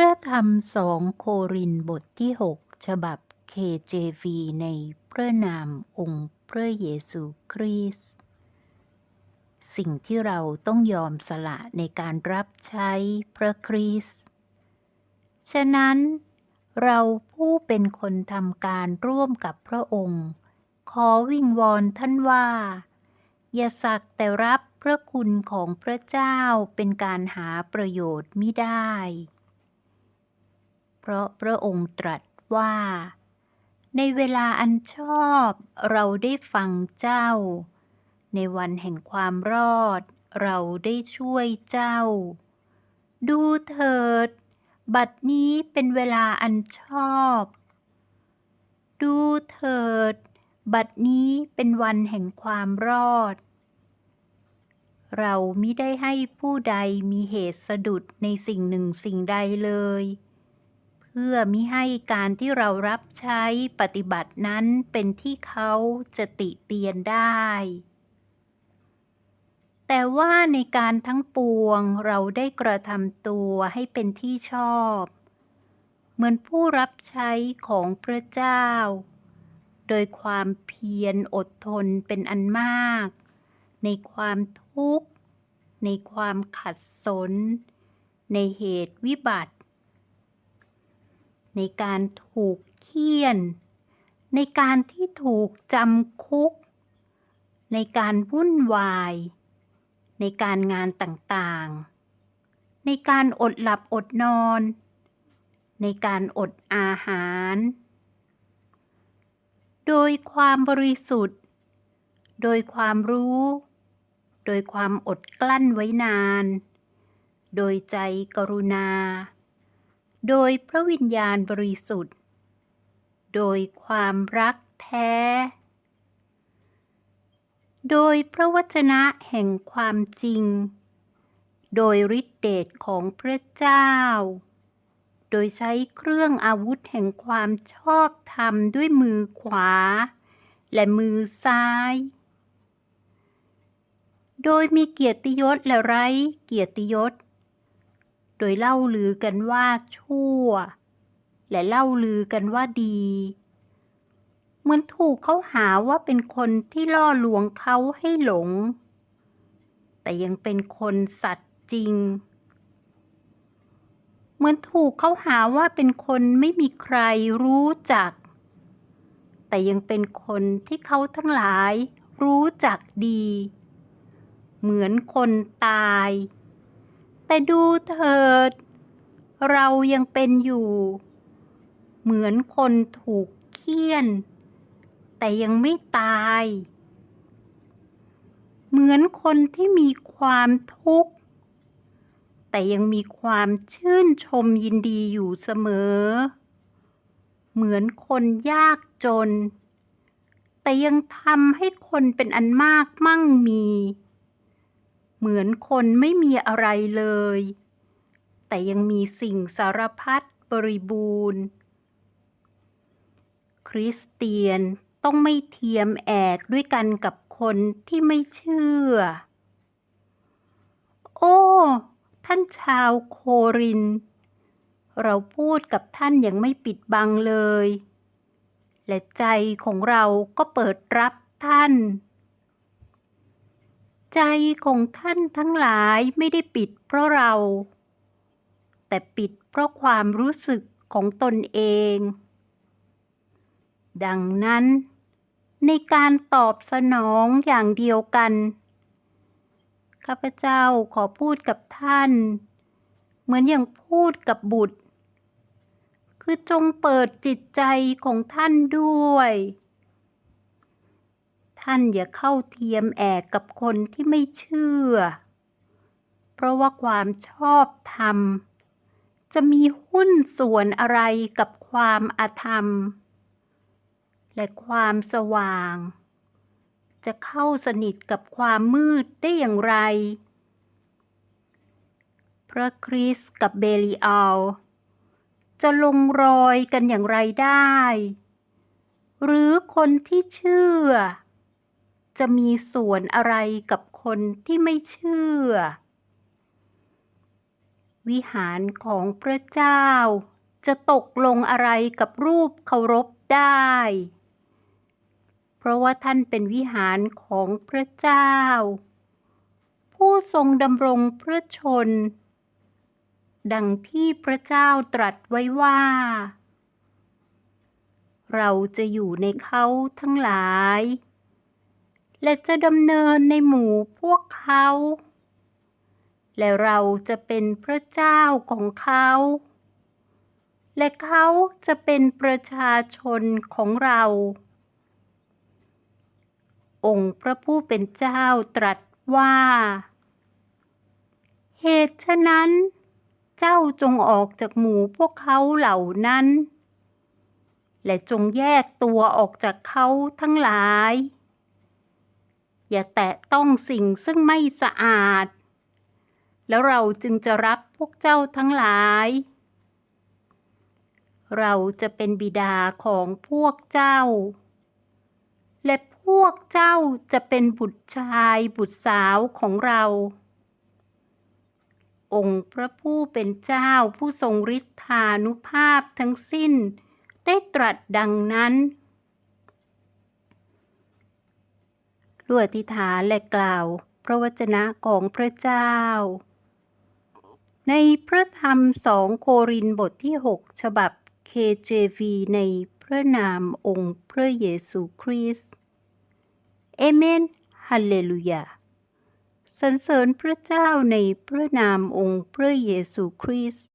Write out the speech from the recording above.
ระธรรมสองโครินบทที่ 6 ฉบับ KJV ในพระนามองค์พระเยซูคริสต์สิ่งที่เราต้องยอมสละในการรับใช้พระคริสต์ฉะนั้นเราผู้เป็นคนทำการร่วมกับพระองค์ ขอวิงวอนท่านว่า อย่าสักแต่รับพระคุณของพระเจ้าเป็นการหาประโยชน์มิได้ เพราะพระองค์ตรัสว่า ในเวลาอันชอบเราได้ฟังเจ้า ในวันแห่งความรอดเราได้ช่วยเจ้า ดูเถิด บัดนี้เป็นเวลาอันชอบ ดูเถิด บัดนี้เป็นวันแห่งความรอด เรามิได้ให้ผู้ใดมีเหตุสะดุดในสิ่งหนึ่งสิ่งใดเลย พื่อมิให้การที่เรารับใช้ปฏิบัตินั้นเป็นที่เขาจะติเตียนได้ แต่ว่าในการทั้งปวงเราได้กระทำตัวให้เป็นที่ชอบ เหมือนผู้รับใช้ของพระเจ้า โดยความเพียรอดทนเป็นอันมาก ในความทุกข์ ในความขัดสน ในเหตุวิบัติ ในการถูกเคี่ยน ในการที่ถูกจำคุก ในการวุ่นวาย ในการงานต่างๆ ในการอดหลับอดนอน ในการอดอาหาร โดยความบริสุทธิ์ โดยความรู้ โดยความอดกลั้นไว้นาน โดยใจกรุณา โดยพระวิญญาณบริสุทธิ์ โดยความรักแท้ โดยพระวจนะแห่งความจริง โดยฤทธิเดชของพระเจ้า โดยใช้เครื่องอาวุธแห่งความชอบธรรมด้วยมือขวา และมือซ้าย โดยมีเกียรติยศและไร้เกียรติยศ ดยเล่าลือกันว่าชั่ว และเล่าลือกันว่าดี เหมือนถูกเขาหาว่าเป็นคนที่ล่อลวงเขาให้หลง แต่ยังเป็นคนสัตย์จริง เหมือนถูกเขาหาว่าเป็นคนไม่มีใครรู้จัก แต่ยังเป็นคนที่เขาทั้งหลายรู้จักดี เหมือนคนตาย แต่ดูเถิด เรายังเป็นอยู่ เหมือนคนถูกเคี่ยน แต่ยังไม่ตาย เหมือนคนที่มีความทุกข์ แต่ยังมีความชื่นชมยินดีอยู่เสมอ เหมือนคนยากจน แต่ยังทำให้คนเป็นอันมากมั่งมี เหมือนคนไม่มีอะไรเลย แต่ยังมีสิ่งสารพัดบริบูรณ์ คริสเตียนต้องไม่เทียมแอกด้วยกันกับคนที่ไม่เชื่อ โอ้ ท่านชาวโคริน เราพูดกับท่านอย่างไม่ปิดบังเลย และใจของเราก็เปิดรับท่าน ใจของท่านทั้งหลายไม่ได้ปิดเพราะเรา แต่ปิดเพราะความรู้สึกของตนเอง ดังนั้น ในการตอบสนองอย่างเดียวกัน ข้าพเจ้าขอพูดกับท่าน เหมือนอย่างพูดกับบุตร คือจงเปิดจิตใจของท่านด้วย ท่านอย่าเข้าเทียมแอกกับคนที่ไม่เชื่อ เพราะว่าความชอบธรรม จะมีหุ้นส่วนอะไรกับความอาธรรม และความสว่าง จะเข้าสนิทกับความมืดได้อย่างไร พระคริสกับเบลีอัลจะลงรอยกันอย่างไรได้ หรือคนที่เชื่อ จะมีส่วนอะไรกับคนที่ไม่เชื่อ วิหารของพระเจ้า จะตกลงอะไรกับรูปเคารพได้ เพราะว่าท่านเป็นวิหารของพระเจ้า ผู้ทรงดำรงพระชน ดังที่พระเจ้าตรัสไว้ว่าเราจะอยู่ในเขาทั้งหลาย และจะดำเนินในหมู่พวกเขา และเราจะเป็นพระเจ้าของเขา และเขาจะเป็นประชาชนของเรา องค์พระผู้เป็นเจ้าตรัสว่า เหตุฉะนั้น เจ้าจงออกจากหมู่พวกเขาเหล่านั้น และจงแยกตัวออกจากเขาทั้งหลาย อย่าแตะต้องสิ่งซึ่งไม่สะอาด แล้วเราจึงจะรับพวกเจ้าทั้งหลาย เราจะเป็นบิดาของพวกเจ้า และพวกเจ้าจะเป็นบุตรชายบุตรสาวของเรา องค์พระผู้เป็นเจ้าผู้ทรงฤทธานุภาพทั้งสิ้น ได้ตรัสดังนั้น ด้วยอธิษฐานและกล่าว พระวจนะของพระเจ้า ในพระธรรมสองโครินธ์บทที่ 6 ฉบับ KJV ในพระนามองค์พระเยซูคริสต์เอเมนฮัลเลลูยาสรรเสริญพระเจ้าในพระนามองค์พระเยซูคริสต์